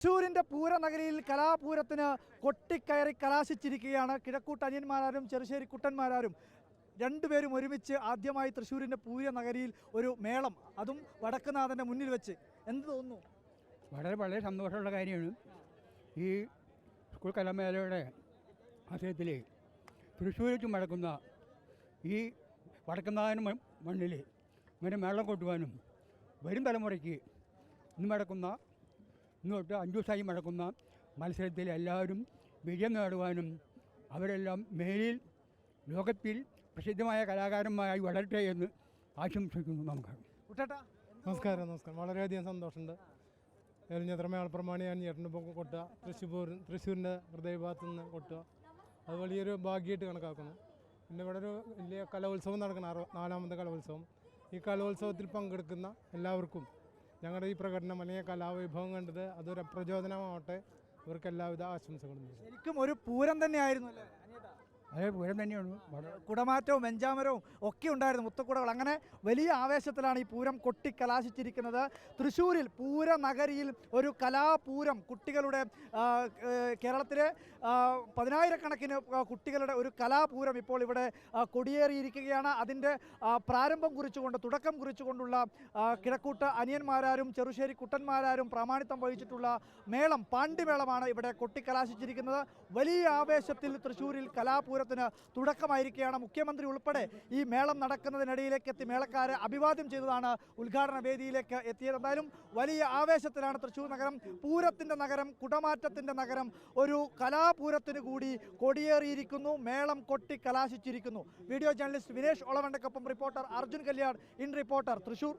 തൃശ്ശൂരിന്റെ പൂരനഗരിയിൽ കലാപൂരത്തിന് കൊട്ടിക്കയറി കലാശിച്ചിരിക്കുകയാണ്. കിഴക്കൂട്ട് അനിയന്മാരാരും ചെറുശ്ശേരി കുട്ടന്മാരാരും രണ്ടുപേരും ഒരുമിച്ച് ആദ്യമായി തൃശ്ശൂരിന്റെ പൂരനഗരിയിൽ ഒരു മേളം അതും വടക്കുനാഥന്റെ മുന്നിൽ വെച്ച്. എന്ത് തോന്നുന്നു? വളരെ വളരെ സന്തോഷമുള്ള കാര്യമാണ്. ഈ സ്കൂൾ കലാമേളയുടെ ആശയത്തിൽ തൃശ്ശൂർ മടക്കുന്ന ഈ വടക്കുന്നാഥൻ മണ്ണിൽ ഇങ്ങനെ മേളം കൊട്ടുവാനും വരും തലമുറയ്ക്ക് ഇന്ന് നടക്കുന്ന ഇന്ന് തൊട്ട് അഞ്ചു ദിവസമായി നടക്കുന്ന മത്സരത്തിൽ എല്ലാവരും വിജയം നേടുവാനും അവരെല്ലാം മേലിൽ ലോകത്തിൽ പ്രസിദ്ധമായ കലാകാരന്മാരായി വളരട്ടെ എന്ന് ആശംസിക്കുന്നു നമുക്ക്. കുട്ടേട്ടാ നമസ്കാരം നമസ്കാരം. വളരെയധികം സന്തോഷമുണ്ട്. എലിഞ്ഞത്ര മേളപ്രമാണി ഞാൻ ചേട്ടനൊപ്പം കൊട്ടുക. തൃശ്ശൂർ തൃശ്ശൂരിന്റെ ഹൃദയഭാഗത്തു നിന്ന് കൊട്ടുക. അത് വലിയൊരു ഭാഗ്യമായിട്ട് കണക്കാക്കുന്നു. പിന്നെ ഇവിടെ ഒരു വലിയ കലോത്സവം നടക്കണം നാലാമത്തെ കലോത്സവം. ഈ കലോത്സവത്തിൽ പങ്കെടുക്കുന്ന എല്ലാവർക്കും ഞങ്ങളുടെ ഈ പ്രകടനം അല്ലെങ്കിൽ കലാവിഭവം കണ്ടത് അതൊരു പ്രചോദനമാവട്ടെ ഇവർക്ക് എല്ലാവിധ ആശംസകളും. ശരിക്കും ഒരു പൂരം തന്നെയായിരുന്നു അല്ലേ? അതേ പൂരം തന്നെയാണ് കുടമാറ്റവും വെഞ്ചാമരവും ഒക്കെ ഉണ്ടായിരുന്നു മുത്തക്കുടകൾ. അങ്ങനെ വലിയ ആവേശത്തിലാണ് ഈ പൂരം കൊട്ടിക്കലാശിച്ചിരിക്കുന്നത് തൃശ്ശൂരിൽ പൂരനഗരിയിൽ ഒരു കലാപൂരം കുട്ടികളുടെ കേരളത്തിലെ പതിനായിരക്കണക്കിന് കുട്ടികളുടെ ഒരു കലാപൂരം ഇപ്പോൾ ഇവിടെ കൊടിയേറിയിരിക്കുകയാണ്. അതിന്റെ പ്രാരംഭം കുറിച്ചുകൊണ്ട് തുടക്കം കുറിച്ചുകൊണ്ടുള്ള കിഴക്കൂട്ട് അനിയന്മാരാരും ചെറുശ്ശേരി കുട്ടന്മാരാരും പ്രാമാണിത്വം വഹിച്ചിട്ടുള്ള മേളം പാണ്ടിമേളമാണ് ഇവിടെ കൊട്ടിക്കലാശിച്ചിരിക്കുന്നത് വലിയ ആവേശത്തിൽ തൃശ്ശൂരിൽ കലാപൂരത്തിന് തുടക്കമായിരിക്കുകയാണ്. മുഖ്യമന്ത്രി ഉൾപ്പെടെ ഈ മേളം നടക്കുന്നതിനിടയിലേക്ക് എത്തി മേളക്കാരെ അഭിവാദ്യം ചെയ്തതാണ് ഉദ്ഘാടന വേദിയിലേക്ക് എത്തിയത്. എന്തായാലും വലിയ ആവേശത്തിലാണ് തൃശ്ശൂർ നഗരം. പൂരത്തിന്റെ നഗരം കുടമാറ്റത്തിന്റെ നഗരം ഒരു കലാപൂരത്തിന് കൂടി കൊടിയേറിയിരിക്കുന്നു. മേളം കൊട്ടി കലാശിച്ചിരിക്കുന്നു. Video journalist Vinesh ഒളവണ്ടക്കൊപ്പം reporter Arjun Kalyan. In reporter Thrissur